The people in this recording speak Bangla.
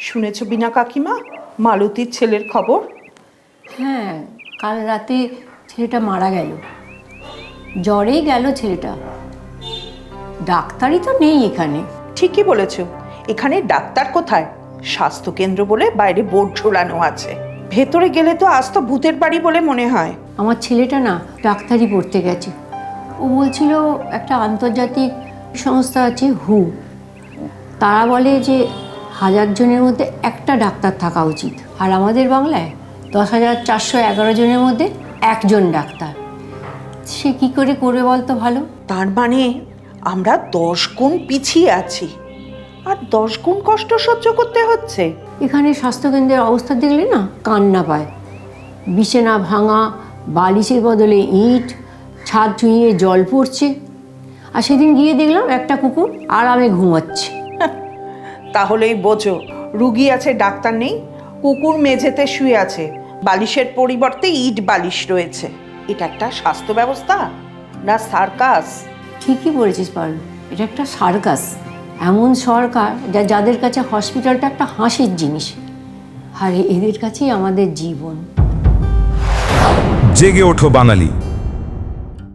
শুনেছ বিনা কাকিমা? মালতীর ছেলের খবর? হ্যাঁ কাল রাতে ছেলেটা মারা গেল। জ্বরেই গেল ছেলেটা। ডাক্তারই তো নেই এখানে। ঠিকই বলেছ। এখানে ডাক্তার কোথায়? স্বাস্থ্য কেন্দ্র বলে বাইরে বোর্ড ঝোলানো আছে। ভেতরে গেলে তো আজ তো ভূতের বাড়ি বলে মনে হয়। আমার ছেলেটা না ডাক্তারি পড়তে গেছে। ও বলছিল একটা আন্তর্জাতিক সংস্থা আছে হু। তারা বলে যে হাজার জনের মধ্যে একটা ডাক্তার থাকা উচিত। আর আমাদের বাংলায় দশ হাজার চারশো এগারো জনের মধ্যে একজন ডাক্তার। সে কি করে করবে বলতো ভালো? তার মানে আমরা দশ গুণ পিছিয়ে আছি। আর দশ গুণ কষ্ট সহ্য করতে হচ্ছে। এখানে স্বাস্থ্যকেন্দ্রের অবস্থা দেখলে না কান্না পায়। বিছানা ভাঙা বালিশের বদলে ইট ছাদ চুঁইয়ে জল পড়ছে। আর সেদিন গিয়ে দেখলাম একটা কুকুর আরামে ঘুমাচ্ছে। তাহলেই বোঝো রুগী আছে ডাক্তার নেই কুকুর মেঝেতে শুয়ে আছে বালিশের পরিবর্তে ইট বালিশ রয়েছে। এটা একটা স্বাস্থ্য ব্যবস্থা না সার্কাস? ঠিকই বলেছিস পারু এটা একটা সার্কাস। এমন সরকার যা যাদের কাছে হসপিটালটা একটা হাসির জিনিস। আর এদের কাছেই আমাদের জীবন। জেগে ওঠো বাঙালি।